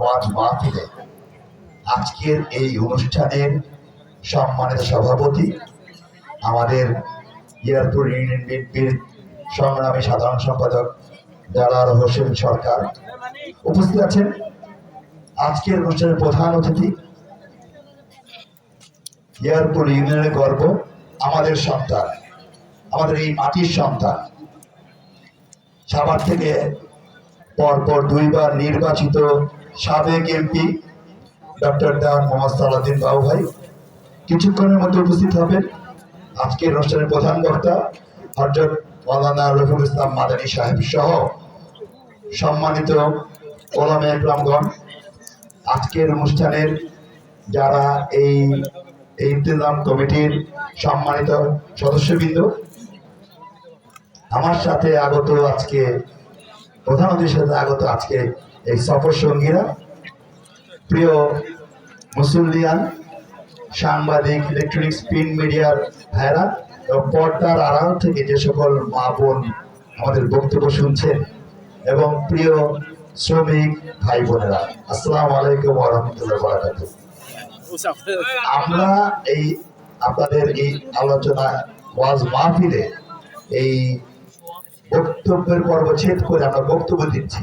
ওয়াজ মাহফিলে আজকের এই অনুষ্ঠানের সম্মানিত সভাপতি আমাদের ইয়ারপুর ইউনিয়ন বিএনপির সংগ্রামী সাধারণ সম্পাদক জালাল হোসেন সরকার উপস্থিত আছেন। আজকের অনুষ্ঠানের প্রধান অতিথি ইয়ারপুর ইউনিয়নের গর্ব, আমাদের সন্তান, আমাদের এই মাটির সন্তান। সাভার থেকে পরপর দুইবার নির্বাচিত সাবেক এমপি ডক্টর দেওয়ান মোহাম্মদ সালাউদ্দিন বাবু ভাই, কিছুক্ষণের মধ্যে উপস্থিত হবেন। আজকের অনুষ্ঠানের প্রধান বক্তা, হজরত মৌলানা রফিকুল ইসলাম মাদানী সাহেব সহ সম্মানিত ওলামে একরামগণ, আজকের অনুষ্ঠানের যারা এই এই ইন্তজাম কমিটির সম্মানিত সদস্যবৃন্দ, আমার সাথে আগত আজকে, প্রধান অতিথির সাথে আগত আজকে এই সফর সঙ্গীরা, প্রিয় মুসলিয়ান সাংবাদিক ইলেকট্রনিক্স প্রিন্ট মিডিয়ার ভাইরা এবং পর্দার আড়াল থেকে যে সকল মা বোন আমাদের বক্তব্য শুনছেন এবং প্রিয় শ্রমিক ভাই বোনেরা, আসসালামু আলাইকুম রহমতুল্লাহ বারাকাতু আমরা এই আপনাদের এই আলোচনা ওয়াজ মাহফিলে এই বক্তব্যের পর্ব ছেদ করে আমরা বক্তব্য দিচ্ছি।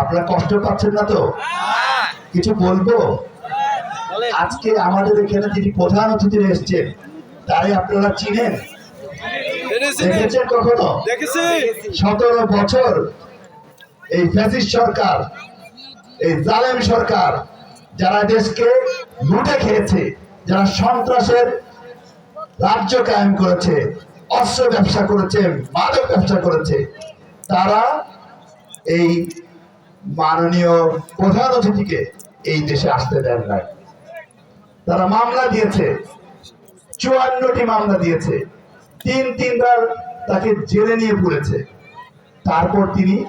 আপনারা কষ্ট পাচ্ছেন না তো? কিছু বলব? আজকে আমাদের এখানে যিনি প্রধান অতিথি এসছেন তাই আপনারা চিনেন? দেখেছেন কখনো? সতেরো বছর এই ফ্যাসিস্ট সরকার এই জালেম সরকার যারা দেশকে লুটে খেয়েছে যারা সন্ত্রাসের রাজ্য কায়েম করেছে অস্ত্র ব্যবসা করেছে মাদক ব্যবসা করেছে তারা এই মাননীয় প্রধান অতিথিকে এই দেশে আসতে দেন নাই। তারা মামলা দিয়েছে, চুয়ান্নটি মামলা দিয়েছে, তিন তিনবার তাকে জেলে নিয়ে পড়েছে। তারপর তিনি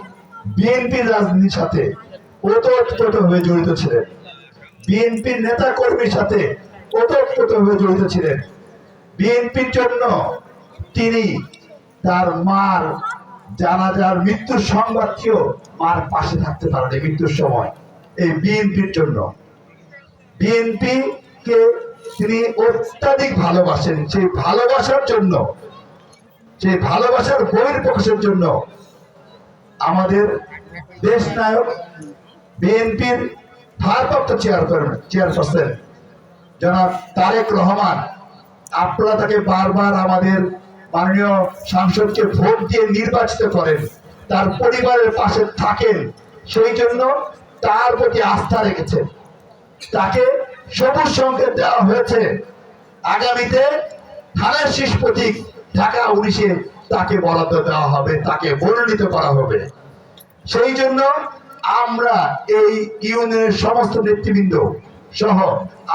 বিএনপির রাজনীতির সাথে ওতপ্রোতভাবে জড়িত ছিলেন। বিএনপির নেতা কর্মীর সাথে ওতপ্রোতভাবে জড়িত ছিলেন। বিএনপির জন্য তিনি তার মার জানাজার মৃত্যুর সংবাদ খেয়েও মার পাশে থাকতে পারেন মৃত্যুর সময়। এই বিএনপির জন্য। বিএনপি কে তিনি অত্যাধিক ভালোবাসেন। সেই ভালোবাসার জন্য, সেই ভালোবাসার বহির প্রকাশের জন্য আমাদের দেশ নায়ক বিএনপির ভারপ্রাপ্ত চেয়ারম্যান চেয়ারপারসন জনাব তারেক রহমান, আপনারা তাকে বারবার আমাদের মাননীয় সাংসদকে ভোট দিয়ে নির্বাচিত করেন, তার পরিবারের পাশে থাকেন, সেই জন্য তার প্রতি আস্থা রেখেছেন তাকে সবুজ সংকেত দেওয়া হয়েছে। আগামীতে ধানের শীষ প্রতীক ঢাকা উনিশে তাকে বরাদ্দ দেওয়া হবে, তাকে মনোনীত করা হবে। সেই জন্য আমরা এই ইউনিয়নের সমস্ত নেতৃবৃন্দ সহ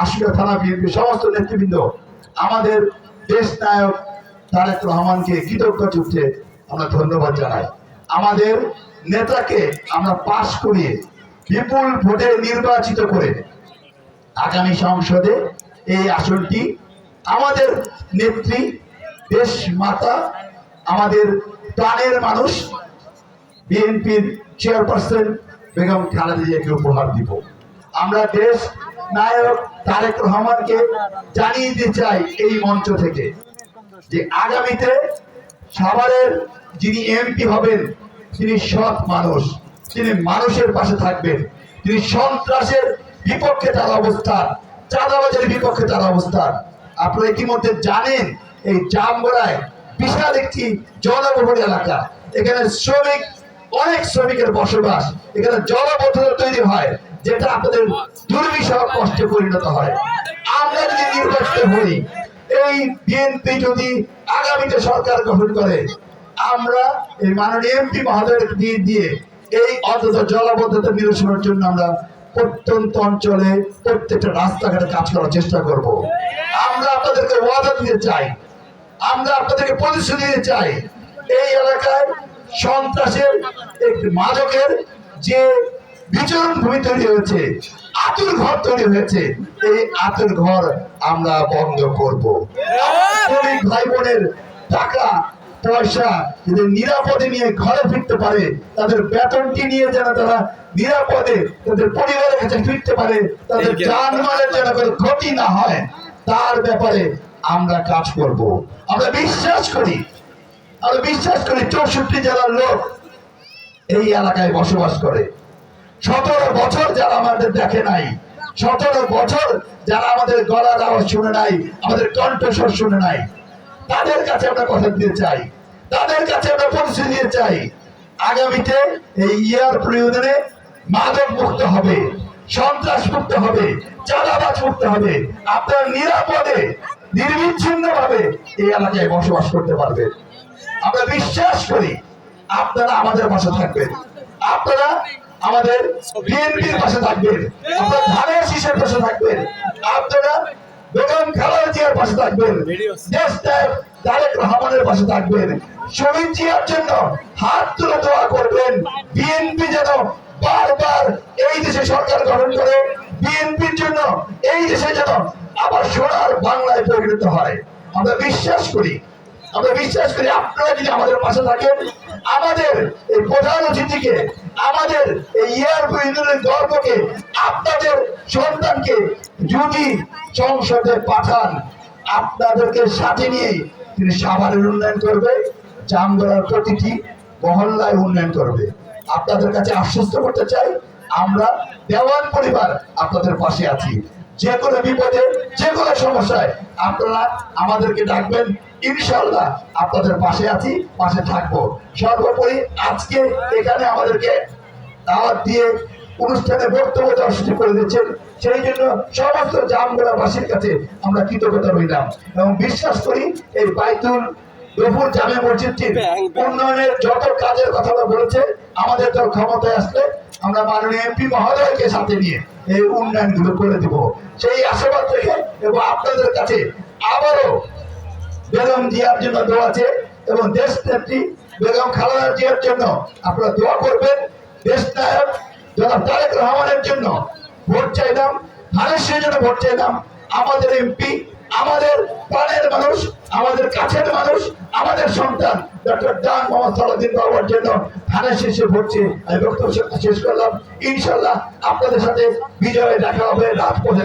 আশুরা থানা বিএনপি সমস্ত নেতৃবৃন্দ, আমাদের দেশ নায়ক তারেক রহমানকে কৃতজ্ঞ যুক্তে আমরা ধন্যবাদ জানাই। আমাদের নেতাকে আমরা পাশ করিয়ে বিপুল ভোটে নির্বাচিত করে আগামী সংসদে এই আসনটি আমাদের নেত্রী দেশ মাতা আমাদের প্রাণের মানুষ, বিএনপির চেয়ারপারসন বেগম খালেদা জিয়াকে উপহার দিব। আমরা দেশ নায়ক তারেক রহমানকে জানিয়ে দিতে চাই এই মঞ্চ থেকে। যে আগামীতে সাভারের যিনি এমপি হবেন, তিনি সৎ মানুষ, তিনি মানুষের পাশে থাকবেন, তিনি সন্ত্রাসের বিপক্ষে তার অবস্থান, চাঁদাবাজের বিপক্ষে তার অবস্থান। আপনারা ইতিমধ্যে জানেন, এই জামগড়ায় বিশাল একটি জনবহুল এলাকা। এখানে শ্রমিক, অনেক শ্রমিকের বসবাস। এখানে জলবদ্ধতা তৈরি হয়, যেটা আপনাদের দুর্বিষহ কষ্টে পরিণত হয়। আমরা যদি নির্বাচিত হই এই বিএনপি যদি আগামীতে সরকার গঠন করে, আমরা এই মাননীয় এমপি মহোদয়ের দিয়ে দিয়ে এই অন্তত জলাবদ্ধতা নিরসনের জন্য আমরা প্রত্যন্ত অঞ্চলে প্রত্যেকটা রাস্তাঘাটে কাজ করার চেষ্টা করব। আমরা আপনাদেরকে ওয়াদা দিতে চাই। আমরা আপনাদেরকে প্রতিশ্রুতি দিতে চাই। এই এলাকায় সন্ত্রাসের একটি মাদকের যে বিচরণ ভূমি তৈরি হয়েছে আতুর ঘর তৈরি হয়েছে। এই আতুর ঘর আমরা বন্ধ করব। শ্রমিক ভাই বোনের টাকা পয়সা যদি নিরাপদে নিয়ে ঘরে ফিরতে পারে তাদের বেতনটি নিয়ে যেন তারা নিরাপদে তাদের পরিবারের কাছে ফিরতে পারে তাদের এই যে- যেন কোনো ক্ষতি না হয় তার ব্যাপারে আমরা কাজ করব। আমরা বিশ্বাস করি আমরা বিশ্বাস করি চৌষট্টি জেলার লোক এই এলাকায় বসবাস করে। সতেরো বছর যারা আমাদের দেখে নাই, সতেরো বছর যারা আমাদের গলার আওয়াজ শুনে নাই, আমাদের কণ্ঠস্বর শুনে নাই, তাদের কাছে আমরা কথা দিতে চাই, তাদের কাছে আমরা পরিচয় দিতে চাই। আগামীতে এই ইয়ার প্রয়োজনে মাদক মুক্ত হবে, সন্ত্রাস মুক্ত হবে, চাঁদাবাজ মুক্ত হবে। আপনারা নিরাপদে নির্বিচ্ছিন্ন ভাবে এই এলাকায় বসবাস করতে পারবেন। আমরা বিশ্বাস করি আপনারা আমাদের পাশে থাকবেন। আপনারা আমাদের বিএনপির পাশে থাকবেন। আপনারা ধানের শীষের পাশে থাকবেন। আপনারা বেগম খালেদা পাশে থাকবেন। তারেক রহমানের পাশে থাকবেন। শহীদ জিয়ার জন্য হাত তুলে দোয়া করবেন। বিএনপি যেন বারবার এই দেশে সরকার গঠন করে, বিএনপির জন্য এই দেশে যেন আবার সোনার বাংলায় পরিণত হয়। আমরা বিশ্বাস করি, আমরা বিশ্বাস করি আপনারা যদি আমাদের পাশে থাকেন আমাদের এই প্রধান অতিথিকে, আমাদের এই ইয়ারপো ইউনিয়নের গর্বকে আপনাদের সন্তানকে যদি সংসদে পাঠান। আপনাদেরকে সাথে নিয়ে তিনি সাভারের উন্নয়ন করবে, জামগড়ার প্রতিটি মহল্লায় উন্নয়ন করবে। আপনাদের কাছে আশ্বস্ত করতে চাই, আমরা দেওয়ান পরিবার আপনাদের পাশে আছি। যে কোনো বিপদে যে কোনো সমস্যায় আপনারা আমাদেরকে ডাকবেন। ইনশাল্লাহ আপনাদের পাশে আছি পাশে থাকব। সর্বোপরি আজকে এখানে আমাদেরকে দাওয়াত দিয়ে অনুষ্ঠানে বক্তব্য সুযোগ করে দিচ্ছেন সেই জন্য সমস্ত জামগোড়াবাসীর কাছে আমরা কৃতজ্ঞতা রইলাম এবং বিশ্বাস করি এই বাইতুল দুপুর জামে মসজিদটির উন্নয়নের যত কাজের কথা বলেছে আমাদের তো ক্ষমতায় আসলে আমরা মাননীয় এমপি মহোদয়কে সাথে নিয়ে এই উন্নয়নগুলো করে দিব। সেই আশাবাদ থেকে এবং আপনাদের কাছে আবারও বেগম জিয়ার জন্য দোয়া আছে এবং দেশ নেত্রী বেগম খালেদা জিয়ার জন্য আপনারা দোয়া করবেন। দেশ নায়ক জনাব তারেক রহমানের জন্য ভোট চাইলাম, ধানের জন্য ভোট চাইলাম। আমাদের এমপি আমাদের প্রাণের মানুষ, আমাদের কাছের মানুষ, আমাদের সন্তান। ডক্টর ডান মোহাম্মদ সালাদিন বাবার জন্য ধানের শেষে ভরছি আমি বক্তব্য শেষ করলাম। ইনশাল্লাহ আপনাদের সাথে বিজয়ে দেখা হবে রাজপথে।